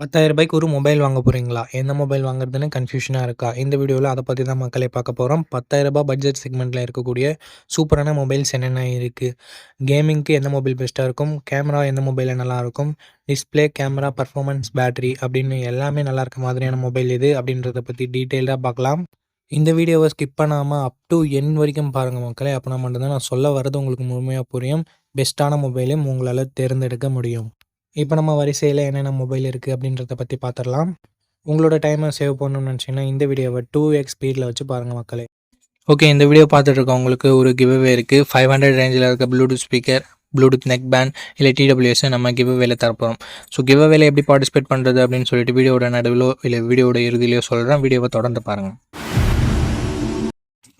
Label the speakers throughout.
Speaker 1: பத்தாயிரம் ரூபாய்க்கு ஒரு மொபைல் வாங்க போகிறீங்களா எந்த மொபைல் வாங்குறதுன்னு கன்ஃபியூஷனாக இருக்கா? இந்த வீடியோவில் அதை பற்றி தான் மக்களை பார்க்க போகிறோம் பத்தாயிரம் ரூபாய் பட்ஜெட் செக்மெண்ட்டில் இருக்கக்கூடிய சூப்பரான மொபைல்ஸ் என்னென்ன இருக்குது கேமிங்க்கு எந்த மொபைல் பெஸ்ட்டாக இருக்கும்? கேமரா எந்த மொபைலில் நல்லாயிருக்கும் டிஸ்பிளே கேமரா பர்ஃபார்மன்ஸ் பேட்டரி அப்படின்னு எல்லாமே நல்லா இருக்க மாதிரியான மொபைல் இது அப்படின்றத பற்றி டீட்டெயிலாக பார்க்கலாம். இந்த வீடியோவை ஸ்கிப் பண்ணாமல் அப் டு என் வரைக்கும் பாருங்கள் மக்களே. அப்போனா மட்டும்தான் நான் சொல்ல வர்றது உங்களுக்கு முழுமையாக புரியும். பெஸ்ட்டான மொபைலையும் உங்களால் தேர்ந்தெடுக்க முடியும். இப்போ நம்ம வரிசையில் என்னென்ன மொபைல் இருக்குது அப்படின்றத பற்றி பார்த்துடலாம் உங்களோட டைமை சேவ் பண்ணணும்னு நினச்சிங்கன்னா இந்த வீடியோவை டூ எக்ஸ் ஸ்பீடில் வச்சு பாருங்கள் மக்களே. ஓகே இந்த வீடியோ பார்த்துட்டு இருக்கவங்களுக்கு ஒரு கிவ்வே இருக்குது ஃபைவ் ஹண்ட்ரட் ரேஞ்சில் இருக்க bluetooth speaker bluetooth neck band இல்லை டிடபிள்யூஎஸ் நம்ம கிவ்வேல தரப்போகிறோம் ஸோ கிவ்வேல எப்படி பார்ட்டிசிபேட் பண்ணுறது அப்படின்னு சொல்லிட்டு வீடியோட நடுவிலோ இல்லை வீடியோட இறுதியிலையோ சொல்கிறேன் வீடியோவை தொடர்ந்து பாருங்கள்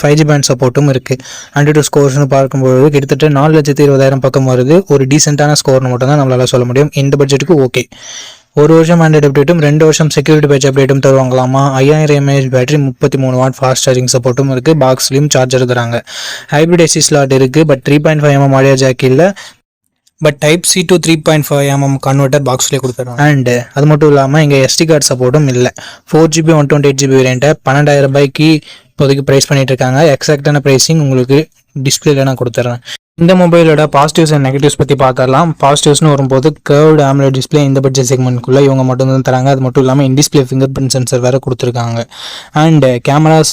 Speaker 1: ஃபைவ் ஜி பேண்ட் சப்போர்ட்டும் இருக்குது ஹண்ட்ரட் ஸ்கோர்ஸ்னு பார்க்கும்போது கிட்டத்தட்ட நாலு லட்சத்தி இருபதாயிரம் பக்கம் வருது. ஒரு டீசெண்டான ஸ்கோர்னு மட்டும் தான் நம்மளால் சொல்ல முடியும். இந்த பட்ஜெட்டுக்கு ஓகே ஒரு வருஷம் ஆண்ட்ராய்ட் அப்டேட்டும் ரெண்டு வருஷம் செக்யூரிட்டி பேட்ச் அப்டேட்டும் தருவாங்களாமா? ஐயாயிரம் எம்ஏஹெச் பேட்டரி முப்பத்தி மூணு வாட் ஃபாஸ்ட் சார்ஜிங் சப்போர்ட்டும் இருக்குது பாக்ஸ்லையும் சார்ஜர் தராங்க. ஹைப்ரிட் எஸ்சி ஸ்லாட் இருக்குது but three point five mm audio jack இல்லை but type C to three point five mm converter பாக்ஸ்லேயே கொடுத்துருவோம் அண்டு அது மட்டும் இல்லாமல் இங்கே எஸ்டி கார்டு சப்போர்ட்டும் இல்லை. Four GB one twenty eight GB வேரியண்ட்டை பன்னெண்டாயிரம் ரூபாய்க்கு இப்போதைக்கு ப்ரைஸ் பண்ணிட்டு இருக்காங்க எக்ஸாக்டான ப்ரைஸிங் உங்களுக்கு டிஸ்பிளேல நான் கொடுத்துட்றேன் இந்த மொபைலோட பாசிட்டிவ்ஸ் அண்ட் நெகட்டிவ்ஸ் பற்றி பார்த்துடலாம். பாசிட்டிவ்ஸ்னு வரும்போது கேர்வ்டு ஆம்லோ டிஸ்பிளே இந்த பட்ஜெட் செக்மெண்ட்குள்ளே இவங்க மட்டும் தான் தராங்க. அது மட்டும் இல்லாமல் in display finger print sensor வேறு கொடுத்துருக்காங்க. அண்ட் கேமராஸ்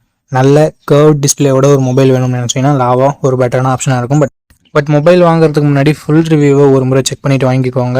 Speaker 1: நல்ல கர்வ் டிஸ்பிளேயோட ஒரு மொபைல் வேணும்னு நினச்சிங்கன்னா லாவா ஒரு பெட்டரான ஆப்ஷனாக இருக்கும். பட் பட் மொபைல் வாங்குறதுக்கு முன்னாடி ஃபுல் ரிவ்யூவை ஒரு முறை செக் பண்ணிவிட்டு வாங்கிக்கோங்க.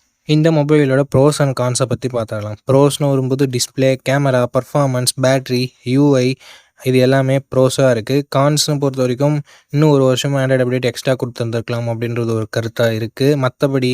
Speaker 1: இந்த மொபைலோட ப்ரோஸ் அண்ட் கான்ஸை பற்றி பார்த்துடலாம். ப்ரோஸ்னு வரும்போது display camera performance battery UI இது எல்லாமே ப்ரோஸாக இருக்குது கான்ஸ்னு பொறுத்த வரைக்கும் இன்னும் ஒரு வருஷம் ஆண்ட்ராய்டு அப்டேட் எக்ஸ்ட்ரா கொடுத்துருந்துருக்கலாம் அப்படின்றது ஒரு கருத்தாக இருக்குது மற்றபடி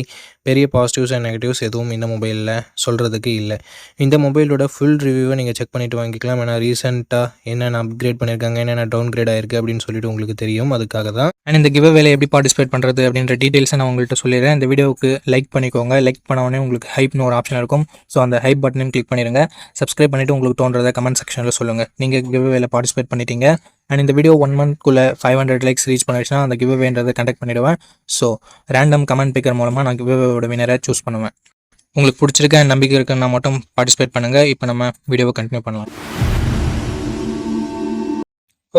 Speaker 1: பெரிய பாசிட்டிவ்ஸ் அண்ட் நெகட்டிவ்ஸ் எதுவும் இந்த மொபைலில் சொல்கிறதுக்கு இல்லை. இந்த மொபைலோட ஃபுல் ரிவ்யூவை நீங்கள் செக் பண்ணிவிட்டு வாங்கிக்கலாம். ஏன்னா ரீசெண்டாக என்னென்ன அப்கிரேட் பண்ணியிருக்காங்க என்னென்ன டவுன் கிரேட் ஆயிருக்கு அப்படின்னு சொல்லிட்டு உங்களுக்கு தெரியும். அதுக்காக தான். அண்ட் இந்த கிவ் வேலை எப்படி பார்ட்டிசிபேட் பண்ணுறது அப்படின்ற டீட்டெயில்ஸை நான் உங்கள்கிட்ட சொல்லிடுறேன். இந்த வீடியோவுக்கு லைக் பண்ணிக்கோங்க. லைக் பண்ண உடனே உங்களுக்கு ஹைப்னு ஒரு ஆப்ஷன் இருக்கும். ஸோ அந்த ஹைப் பட்டனையும் கிளிக் பண்ணிடுங்க சப்ஸ்கிரைப் பண்ணிவிட்டு உங்களுக்கு தோன்றதை கமெண்ட் செக்ஷனில் சொல்லுங்கள் நீங்கள் கிவ் வேலை பார்ட்டிசிபேட் பண்ணிட்டீங்க. அண்ட் இந்த வீடியோ ஒன் மந்த்க்குள்ளே ஃபைவ் ஹண்ட்ரட் லைக்ஸ் ரீச் பண்ணிடுச்சுன்னா அந்த கிவ்வேன்றதை கண்டக்ட் பண்ணிவிடுவேன் ஸோ ரேண்டம் கமெண்ட் பிக்கர் மூலமாக நான் கிவ்வேவோட வினரை சூஸ் பண்ணுவேன். உங்களுக்கு பிடிச்சிருக்க நம்பிக்கை இருக்குன்னா மட்டும் பார்ட்டிசிபேட் பண்ணுங்கள் இப்போ நம்ம வீடியோவை கண்டினியூ பண்ணலாம்.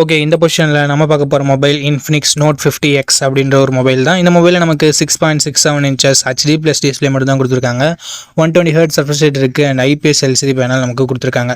Speaker 1: ஓகே இந்த பொசிஷனில் நம்ம பார்க்க போகிற mobile Infinix Note fifty X அப்படின்ற ஒரு மொபைல் தான். இந்த மொபைலில் நமக்கு six point six seven inches HD plus display மட்டும் தான் கொடுத்துருக்காங்க. One twenty hertz refresh rate இருக்குது அண்ட் ஐபிஎஸ் எல்சிடி பேனல் நமக்கு கொடுத்துருக்காங்க.